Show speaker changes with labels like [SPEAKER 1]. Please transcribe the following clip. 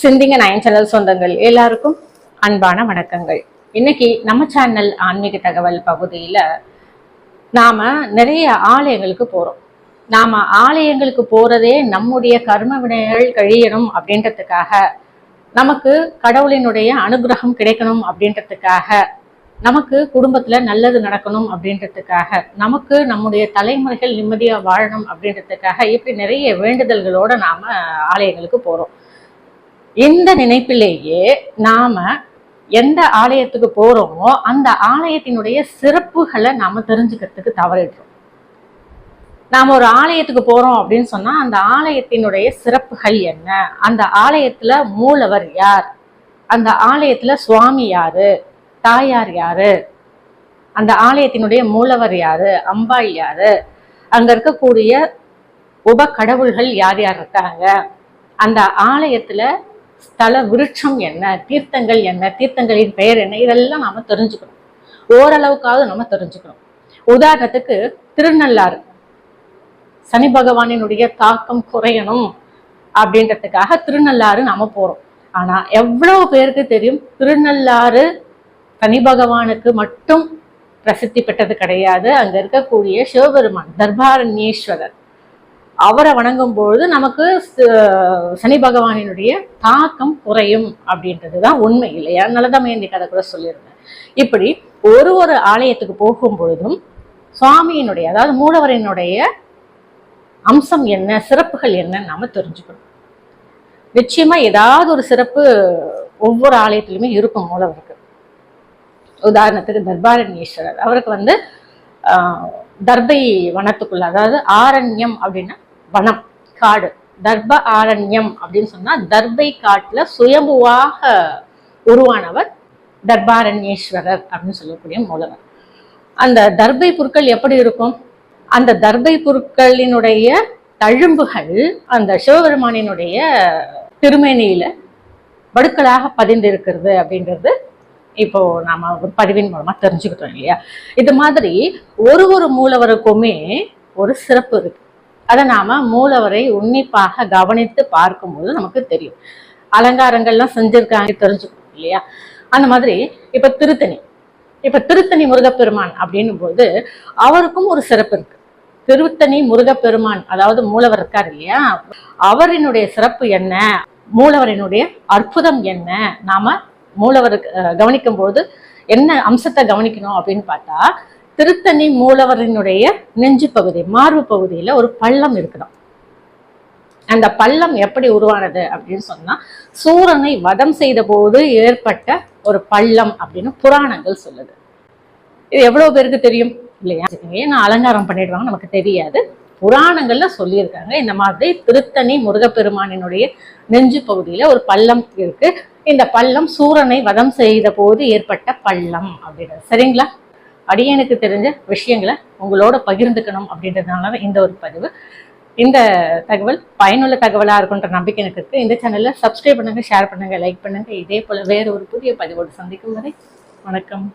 [SPEAKER 1] சிந்திங்க nine channel சொந்தங்கள் எல்லாருக்கும் அன்பான வணக்கங்கள். இன்னைக்கு நம்ம சேனல் ஆன்மீக தகவல் பகுதியில நாம நிறைய ஆலயங்களுக்கு போறோம். நாம ஆலயங்களுக்கு போறதே நம்முடைய கர்ம வினைகள் கழியணும் அப்படின்றதுக்காக நமக்கு கடவுளினுடைய அனுகிரகம் கிடைக்கணும் அப்படின்றதுக்காக நமக்கு குடும்பத்துல நல்லது நடக்கணும் அப்படின்றதுக்காக நமக்கு நம்முடைய தலைமுறைகள் நிம்மதியா வாழணும் அப்படின்றதுக்காக இப்படி நிறைய வேண்டுதல்களோட நாம ஆலயங்களுக்கு போறோம். இந்த நினைப்பிலேயே நாம எந்த ஆலயத்துக்கு போறோமோ அந்த ஆலயத்தினுடைய சிறப்புகளை நாம தெரிஞ்சுக்கிறதுக்கு தவறிடுறோம். நாம ஒரு ஆலயத்துக்கு போறோம் அப்படின்னு சொன்னா அந்த ஆலயத்தினுடைய சிறப்புகள் என்ன? அந்த ஆலயத்துல மூலவர் யார்? அந்த ஆலயத்துல சுவாமி யாரு? தாயார் யாரு? அந்த ஆலயத்தினுடைய மூலவர் யாரு? அம்பாள் யாரு? அங்க இருக்கக்கூடிய உப கடவுள்கள் யார் யார் இருக்காங்க? அந்த ஆலயத்துல ஸ்தல விருட்சம் என்ன தீர்த்தங்கள் என்ன தீர்த்தங்களின் பெயர் என்ன இதெல்லாம் நாம தெரிஞ்சுக்கணும். ஓரளவுக்காவது நம்ம தெரிஞ்சுக்கணும். உதாரணத்துக்கு திருநள்ளாறு. சனி பகவானினுடைய தாக்கம் குறையணும் அப்படின்றதுக்காக திருநள்ளாறு நாம போறோம். ஆனா எவ்வளவு பேருக்கு தெரியும்? திருநள்ளாறு சனி பகவானுக்கு மட்டும் பிரசித்தி பெற்றது கிடையாது. அங்க இருக்கக்கூடிய சிவபெருமான் தர்பாரண்யேஸ்வரர். அவரை வணங்கும் பொழுது நமக்கு சனி பகவானினுடைய தாக்கம் குறையும் அப்படின்றது தான் உண்மை இல்லையா? நல்லதான் இந்த கதை கூட சொல்லியிருந்தேன். இப்படி ஒரு ஒரு ஆலயத்துக்கு போகும் பொழுதும் சுவாமியினுடைய அதாவது மூலவரினுடைய அம்சம் என்ன சிறப்புகள் என்னன்னு நாம தெரிஞ்சுக்கணும். நிச்சயமா ஏதாவது ஒரு சிறப்பு ஒவ்வொரு ஆலயத்திலுமே இருக்கும் மூலவருக்கு. உதாரணத்துக்கு தர்பாரண்யேஸ்வரர். அவருக்கு வந்து தர்பை வனத்துக்குள்ள அதாவது ஆரண்யம் அப்படின்னா வனம் காடு தர்ப ஆரண்யம் அப்படின்னு சொன்னா தர்பை காட்டுல சுயம்புவாக உருவானவர் தர்பாரண்யேஸ்வரர் அப்படின்னு சொல்லக்கூடிய மூலவர். அந்த தர்பை பொருட்கள் எப்படி இருக்கும்? அந்த தர்பை பொருட்களினுடைய தழும்புகள் அந்த சிவபெருமானினுடைய திருமேனியில வடுக்களாக பதிந்திருக்கிறது அப்படின்றது இப்போ நாம ஒரு பதிவின் மூலமா தெரிஞ்சுக்கிட்டோம் இல்லையா? இது மாதிரி ஒரு ஒரு மூலவருக்குமே ஒரு சிறப்பு இருக்கு. அதை நாம மூலவரை உன்னிப்பாக கவனித்து பார்க்கும்போது நமக்கு தெரியும். அலங்காரங்கள்லாம் செஞ்சிருக்காங்க தெரிஞ்சுக்கணும் இல்லையா? அந்த மாதிரி இப்ப திருத்தணி. இப்ப திருத்தணி முருகப்பெருமான் அப்படின்னும் போது அவருக்கும் ஒரு சிறப்பு இருக்கு. திருத்தணி முருகப்பெருமான் அதாவது மூலவர் இருக்கார் இல்லையா? அவரினுடைய சிறப்பு என்ன? மூலவரினுடைய அற்புதம் என்ன? நாம மூலவருக்கு கவனிக்கும் போது என்ன அம்சத்தை கவனிக்கணும் அப்படின்னு பார்த்தா திருத்தணி மூலவரினுடைய நெஞ்சு பகுதி மார்பு பகுதியில ஒரு பள்ளம் இருக்கணும் அந்த பள்ளம் எப்படி உருவானது அப்படின்னு சொன்னா சூரனை வதம் செய்த போது ஏற்பட்ட ஒரு பள்ளம் அப்படின்னு புராணங்கள் சொல்லுது. இது எவ்வளவு பேருக்கு தெரியும்? இல்லையா? ஏன்னா அலங்காரம் பண்ணிடுவாங்க நமக்கு தெரியாது. புராணங்கள்ல சொல்லியிருக்காங்க இந்த மாதிரி திருத்தணி முருகப்பெருமானினுடைய நெஞ்சு பகுதியில ஒரு பள்ளம் இருக்கு. இந்த பள்ளம் சூரனை வதம் செய்த போது ஏற்பட்ட பள்ளம் அப்படின்னு. சரிங்களா? அடியனுக்கு தெரிஞ்ச விஷயங்களை உங்களோட பகிர்ந்துக்கணும் அப்படின்றதுனால தான் இந்த ஒரு பதிவு. இந்த தகவல் பயனுள்ள தகவலாக இருக்குன்ற நம்பிக்கை எனக்கு இருக்குது இந்த சேனலில் சப்ஸ்கிரைப் பண்ணுங்கள் ஷேர் பண்ணுங்க லைக் பண்ணுங்கள் இதே போல் வேறு ஒரு புதிய பதிவோடு சந்திக்கும் வரை வணக்கம்.